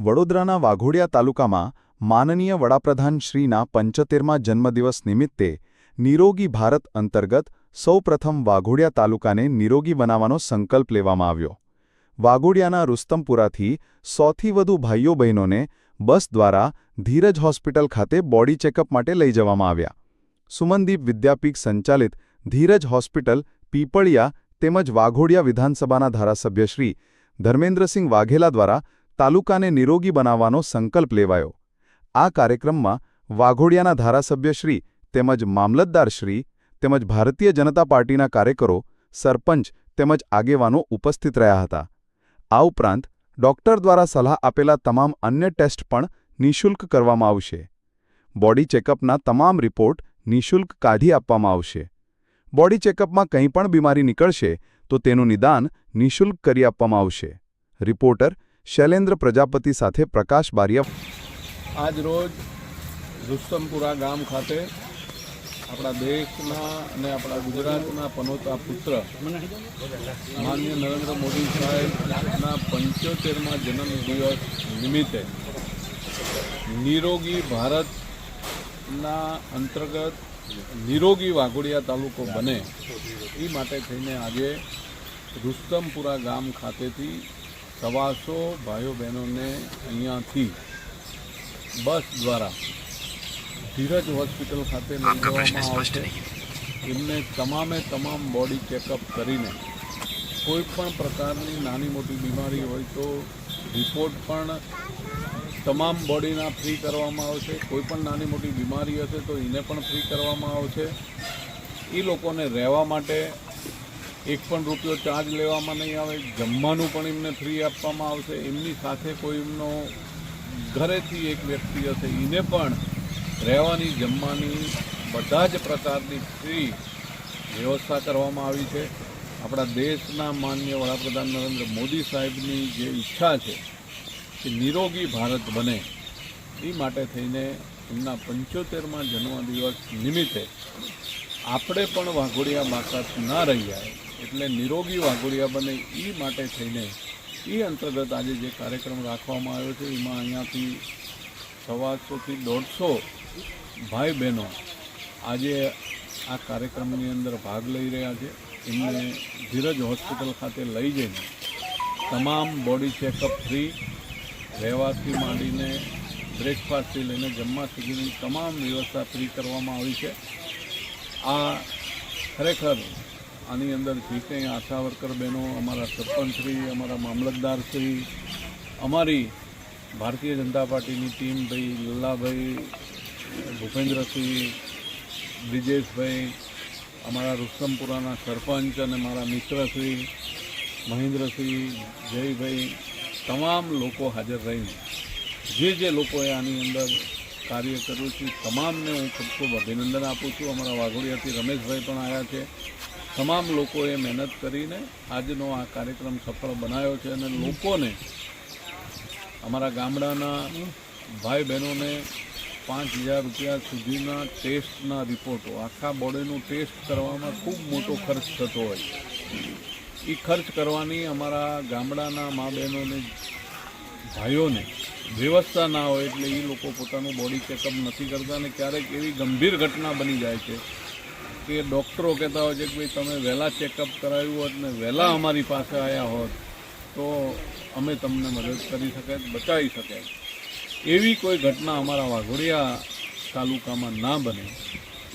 વડોદરાના વાઘોડિયા તાલુકામાં માનનીય વડાપ્રધાન શ્રીના પંચોતેરમા જન્મદિવસ નિમિત્તે નિરોગી ભારત અંતર્ગત સૌપ્રથમ વાઘોડિયા તાલુકાને નિરોગી બનાવવાનો સંકલ્પ લેવામાં આવ્યો. વાઘોડિયાના રુસ્તમપુરાથી સોથી વધુ ભાઈઓ બહેનોને બસ દ્વારા ધીરજ હોસ્પિટલ ખાતે બોડી ચેકઅપ માટે લઈ જવામાં આવ્યા. સુમનદીપ વિદ્યાપીઠ સંચાલિત ધીરજ હોસ્પિટલ પીપળિયા તેમજ વાઘોડિયા વિધાનસભાના ધારાસભ્ય શ્રી ધર્મેન્દ્રસિંહ વાઘેલા દ્વારા તાલુકાને નિરોગી બનાવવાનો સંકલ્પ લેવાયો. આ કાર્યક્રમમાં વાઘોડિયાના ધારાસભ્યશ્રી તેમજ મામલતદારશ્રી તેમજ ભારતીય જનતા પાર્ટીના કાર્યકરો, સરપંચ તેમજ આગેવાનો ઉપસ્થિત રહ્યા હતા. આ ઉપરાંત ડોક્ટર દ્વારા સલાહ આપેલા તમામ અન્ય ટેસ્ટ પણ નિઃશુલ્ક કરવામાં આવશે. બોડી ચેકઅપના તમામ રિપોર્ટ નિઃશુલ્ક કાઢી આપવામાં આવશે. બોડી ચેકઅપમાં કંઈ પણ બીમારી નીકળશે તો તેનું નિદાન નિઃશુલ્ક કરી આપવામાં આવશે. રિપોર્ટર શૈલેન્દ્ર પ્રજાપતિ સાથે પ્રકાશ બારિયા આજ રોજ રુસ્તમપુરા ગામ ખાતે આપણા દેશના અને આપણા ગુજરાતના પનોતા પુત્ર માન્ય નરેન્દ્ર મોદી સાહેબના પંચોતેરમાં જન્મદિવસ નિમિત્તે નિરોગી ભારતના અંતર્ગત નિરોગી વાઘોડિયા તાલુકો બને એ માટે થઈને આજે રુસ્તમપુરા ગામ ખાતેથી સવાસો ભાઈઓ બહેનોને અહીંયાથી બસ દ્વારા ધીરજ હોસ્પિટલ ખાતે લઈ જવામાં આવશે. એમને તમામે તમામ બોડી ચેકઅપ કરીને કોઈ પણ પ્રકારની નાની મોટી બીમારી હોય તો રિપોર્ટ પણ તમામ બોડીના ફ્રી કરવામાં આવશે. કોઈ પણ નાની મોટી બીમારી હશે તો એને પણ ફ્રી કરવામાં આવશે. એ લોકોને રહેવા માટે એક પણ રૂપિયો ચાર્જ લેવામાં નહીં આવે, જમવાનું પણ એમને ફ્રી આપવામાં આવશે. એમની સાથે કોઈ એમનો ઘરેથી એક વ્યક્તિ હશે, એને પણ રહેવાની, જમવાની બધા જ પ્રકારની ફ્રી વ્યવસ્થા કરવામાં આવી છે. આપણા દેશના માન્ય વડાપ્રધાન નરેન્દ્ર મોદી સાહેબની જે ઈચ્છા છે કે નિરોગી ભારત બને, એ માટે થઈને એમના પંચોતેરમાં જન્મદિવસ નિમિત્તે આપણે પણ વાઘોડિયા બાકાત ના રહી જાય એટલે નિરોગી વાઘોડિયા બને એ માટે થઈને એ અંતર્ગત આજે જે કાર્યક્રમ રાખવામાં આવ્યો છે, એમાં અહીંયાથી સવાસોથી દોઢસો ભાઈ બહેનો આજે આ કાર્યક્રમની અંદર ભાગ લઈ રહ્યા છે. એમને ધીરજ હોસ્પિટલ ખાતે લઈ જઈને તમામ બોડી ચેકઅપ ફ્રી રહેવાથી માંડીને બ્રેકફાસ્ટથી લઈને જમવા સુધીની તમામ વ્યવસ્થા ફ્રી કરવામાં આવી છે. આ ખરેખર આની અંદર જે કંઈ આશા વર્કર બહેનો, અમારા સરપંચશ્રી, અમારા મામલતદારશ્રી, અમારી ભારતીય જનતા પાર્ટીની ટીમ ભાઈ લલ્લાભાઈ, ભૂપેન્દ્રસિંહ, બ્રિજેશભાઈ, અમારા રુસ્તમપુરાના સરપંચ અને મારા મિત્રશ્રી, મહેન્દ્રસિંહ, જયભાઈ, તમામ લોકો હાજર રહીને, જે જે લોકોએ આની અંદર કાર્ય કર્યું છે, તમામને હું ખૂબ ખૂબ અભિનંદન આપું છું. અમારા વાઘોડિયાથી રમેશભાઈ પણ આવ્યા છે. તમામ લોકોએ મહેનત કરીને આજનો આ કાર્યક્રમ સફળ બનાવ્યો છે અને લોકોને અમારા ગામડાના ભાઈ બહેનોને પાંચ હજાર રૂપિયા સુધીના ટેસ્ટના રિપોર્ટો, આખા બોડીનું ટેસ્ટ કરવામાં ખૂબ મોટો ખર્ચ થતો હોય એ ખર્ચ કરવાની અમારા ગામડાના મા બહેનોને, ભાઈઓને વ્યવસ્થા ના હોય એટલે એ લોકો પોતાનું બોડી ચેકઅપ નથી કરતા અને ક્યારેક એવી ગંભીર ઘટના બની જાય છે કે ડૉક્ટરો કહેતા હોય છે કે ભાઈ તમે વહેલા ચેકઅપ કરાવ્યું હોત ને વહેલા અમારી પાસે આવ્યા હોત, તો અમે તમને મદદ કરી શકાય, બચાવી શકાય. એવી કોઈ ઘટના અમારા વાઘોડિયા તાલુકામાં ના બને.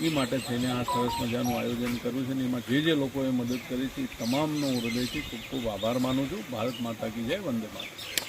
એ માટે થઈને આ સરસ મજાનું આયોજન કર્યું છે ને એમાં જે જે લોકોએ મદદ કરી છે તમામનો હું હૃદયથી ખૂબ ખૂબ આભાર માનું છું. ભારત માતા કી જય, વંદે માતા